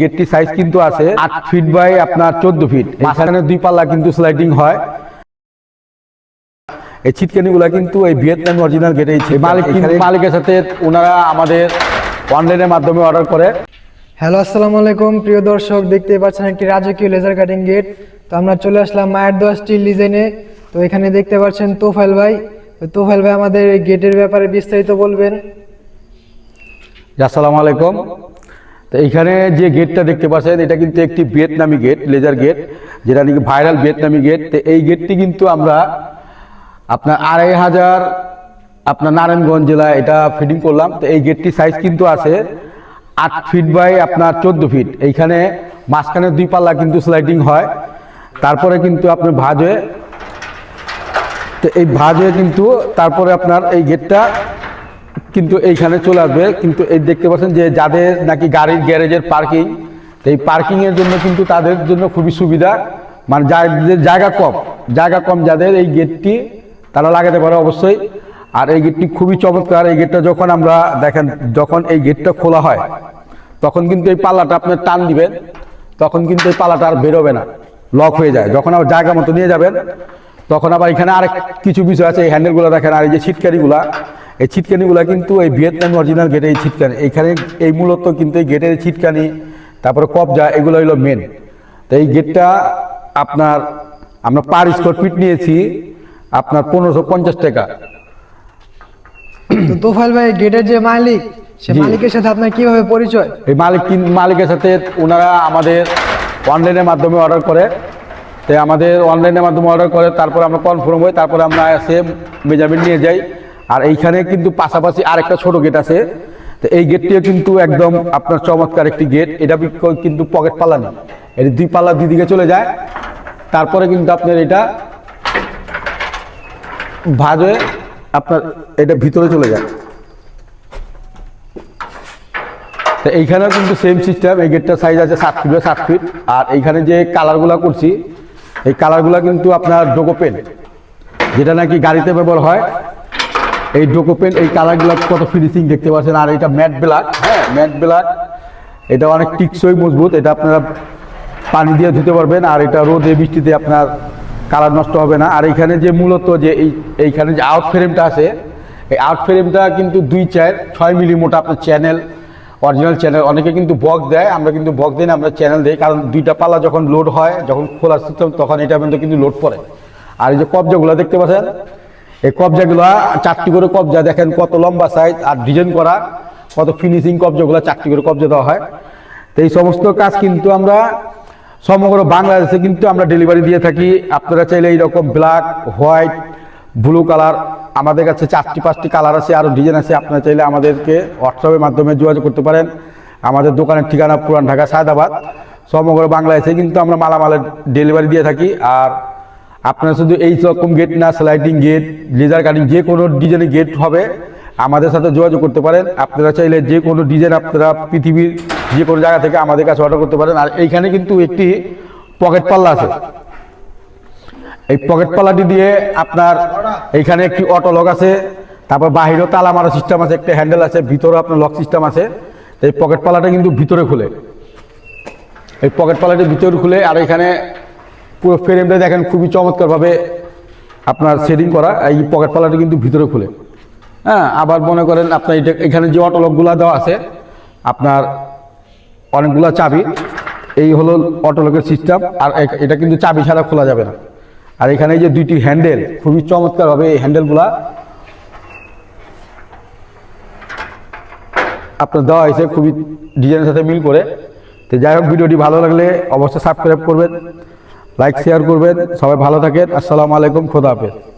গেটটি সাইজ কিন্তু আছে আট ফিট বাই আপনার চোদ্দ ফিট মাঝখানে দুই পাল্লা কিন্তু স্লাইডিং হয়। এই ছিটকানিগুলো কিন্তু এই ভিয়েতনাম অরিজিনাল গেটেই মালিক মালিকের সাথে ওনারা আমাদের অনলাইনের মাধ্যমে অর্ডার করে। হ্যালো আসসালামু আলাইকুম। প্রিয় দর্শক দেখতে পাচ্ছেন একটি রাজকীয় লেজার কাটিং গেট তো আমরা চলে আসলাম মায়ের দোয়া স্টিল ডিজাইনে তো এখানে দেখতে পাচ্ছেন তোফাইল ভাই। তো তোফাইল ভাই আমাদের গেটের ব্যাপারে বিস্তারিত বলবেন। আসসালামু আলাইকুম। তো এইখানে যে গেটটা দেখতে পাচ্ছেন, এটা কিন্তু একটি ভিয়েতনামি গেট লেজার গেট যেটা নাকি ভাইরাল ভিয়েতনামি গেট তো এই গেটটি কিন্তু আমরা আপনার আড়াই হাজার আপনার নারায়ণগঞ্জ জেলায় এটা ফিটিং করলাম। তো এই গেটটি সাইজ কিন্তু আছে আট ফিট বাই আপনার চোদ্দ ফিট এইখানে মাঝখানে দুই পাল্লা কিন্তু স্লাইডিং হয়। তারপরে কিন্তু আপনার ভাঁজ। হয়ে তো এই ভাঁজ হয়ে কিন্তু তারপরে আপনার এই গেটটা কিন্তু এইখানে চলে আসবে। কিন্তু এই দেখতে পাচ্ছেন যে যাদের নাকি গাড়ির গ্যারেজের পার্কিং এই পার্কিং এর জন্য কিন্তু তাদের জন্য খুবই সুবিধা। মানে যাদের জায়গা কম জায়গা কম যাদের এই গেটটি তারা লাগাতে পারে অবশ্যই। আর এই গেটটি খুবই চমৎকার। এই গেটটা যখন আমরা দেখেন, যখন এই গেটটা খোলা হয়, তখন কিন্তু এই পাল্লাটা আপনার টান দিবেন, তখন কিন্তু এই পাল্লাটা আর বেরোবে না, লক হয়ে যায়। যখন আবার জায়গা মতো নিয়ে যাবেন, তখন আবার এখানে আরেক কিছু বিষয় আছে, এই হ্যান্ডেলগুলো দেখেন, আর এই যে ছিটকারিগুলা এই ছিটকানিগুলা কিন্তু এই ভিয়েতনাম অরিজিনাল গেটের এই ছিটকানি এইখানে এই মূলত কিন্তু এই গেটের ছিটকানি তারপরে কবজা এগুলো হলো মেন তো এই গেটটা আপনার আমরা পার স্কোয়ার ফিট নিয়েছি আপনার পনেরোশো পঞ্চাশ টাকা। তো তোফাইল ভাই গেটের যে মালিক সে। মালিকের সাথে আপনার কীভাবে পরিচয়? এই মালিক মালিকের সাথে ওনারা আমাদের অনলাইনের মাধ্যমে অর্ডার করে। তো আমাদের অনলাইনের মাধ্যমে অর্ডার করে তারপর আমরা কনফার্ম হই তারপরে আমরা এসে মেজারমেন্ট নিয়ে যাই। আর এইখানে কিন্তু পাশাপাশি আরেকটা ছোট গেট আছে। তো এই গেটটিও কিন্তু একদম আপনার চমৎকার একটি গেট এটা কিন্তু পকেট পাল্লা নেই। এর দুই পাল্লা দুই দিকে চলে যায়। তারপরে কিন্তু আপনার এটা ভাজ হয়ে আপনার এটা ভিতরে চলে যায়। তো এইখানেও কিন্তু সেম সিস্টেম এই গেটটার সাইজ আছে সাত ফিট সাত ফিট আর এইখানে যে কালারগুলো করছি, এই কালারগুলো কিন্তু আপনার ডোকো পেন যেটা নাকি গাড়িতে ব্যবহার হয়। এই ডোকো পেন এই কালারগুলো কত ফিনিশিং দেখতে পাচ্ছেন, আর এটা ম্যাট ব্ল্যাক হ্যাঁ ম্যাট ব্ল্যাক এটা অনেক টিকসই, মজবুত। এটা আপনারা পানি দিয়ে ধুতে পারবেন, আর এটা রোদে, বৃষ্টিতে আপনার কালার নষ্ট হবে না। আর এইখানে যে মূলত যে এই, এইখানে যে আউট ফ্রেমটা আছে, এই আউট ফ্রেমটা কিন্তু দুই চার, ছয় মিলি মোটা আপনার চ্যানেল অরিজিনাল চ্যানেল অনেকে কিন্তু বক্স দেয়, আমরা কিন্তু বক্স দিই না, আমরা চ্যানেল দিই, কারণ দুইটা পাল্লা যখন লোড হয়, যখন খোলা সিস্টেম তখন এটা কিন্তু লোড পড়ে। আর এই যে কবজাগুলো দেখতে পাচ্ছেন এই কবজাগুলো চারটি করে কবজা দেখেন কত লম্বা সাইজ আর ডিজাইন করা, কত ফিনিশিং কবজাগুলো চারটি করে কবজা দেওয়া হয়। তো এই সমস্ত কাজ কিন্তু আমরা সমগ্র বাংলাদেশে কিন্তু আমরা ডেলিভারি দিয়ে থাকি। আপনারা চাইলে এইরকম ব্ল্যাক হোয়াইট ব্লু কালার আমাদের কাছে চারটি, পাঁচটি কালার আছে আরও ডিজাইন আছে। আপনারা চাইলে আমাদেরকে হোয়াটসঅ্যাপের মাধ্যমে যোগাযোগ করতে পারেন। আমাদের দোকানের ঠিকানা পুরান ঢাকা, সায়দাবাদ। সমগ্র বাংলাদেশে কিন্তু আমরা মালামালের ডেলিভারি দিয়ে থাকি। আর আপনারা শুধু এই রকম গেট না স্লাইডিং গেট লেজার কাটিং যে কোনো ডিজাইনের গেট হবে, আমাদের সাথে যোগাযোগ করতে পারেন। আপনারা চাইলে যে কোনো ডিজাইন আপনারা পৃথিবীর যে কোনো জায়গা থেকে আমাদের কাছে অর্ডার করতে পারেন। আর এইখানে কিন্তু একটি পকেট পাল্লা আছে। এই পকেট পাল্লাটি দিয়ে আপনার এইখানে একটি অটো লক আছে, তারপর বাহিরেও তালা মারা সিস্টেম আছে, একটা হ্যান্ডেল আছে, ভিতরেও আপনার লক সিস্টেম আছে। এই পকেট পাল্লাটা কিন্তু ভিতরে খুলে। এই পকেট পাল্লাটি ভিতরে খুলে, আর এখানে পুরো ফ্রেমটা দেখেন খুবই চমৎকারভাবে আপনার সেটিং করা, এই পকেট পাল্লাটি কিন্তু ভিতরে খুলে। হ্যাঁ আবার মনে করেন আপনার এটা, এখানে যে অটোলকগুলো দেওয়া আছে, আপনার অনেকগুলো চাবি, এই হলো অটোলকের সিস্টেম আর এটা কিন্তু চাবি ছাড়া খোলা যাবে না। আর এখানে যে দুইটি হ্যান্ডেল খুবই চমৎকারভাবে এই হ্যান্ডেলগুলা আপনার দেওয়া হয়েছে, খুবই ডিজাইনের সাথে মিল করে। তো যাই হোক, ভিডিওটি ভালো লাগলে অবশ্যই সাবস্ক্রাইব করবেন। লাইক শেয়ার করবেন। সবাই ভালো থাকেন। আসসালামু আলাইকুম। খোদা হাফেজ।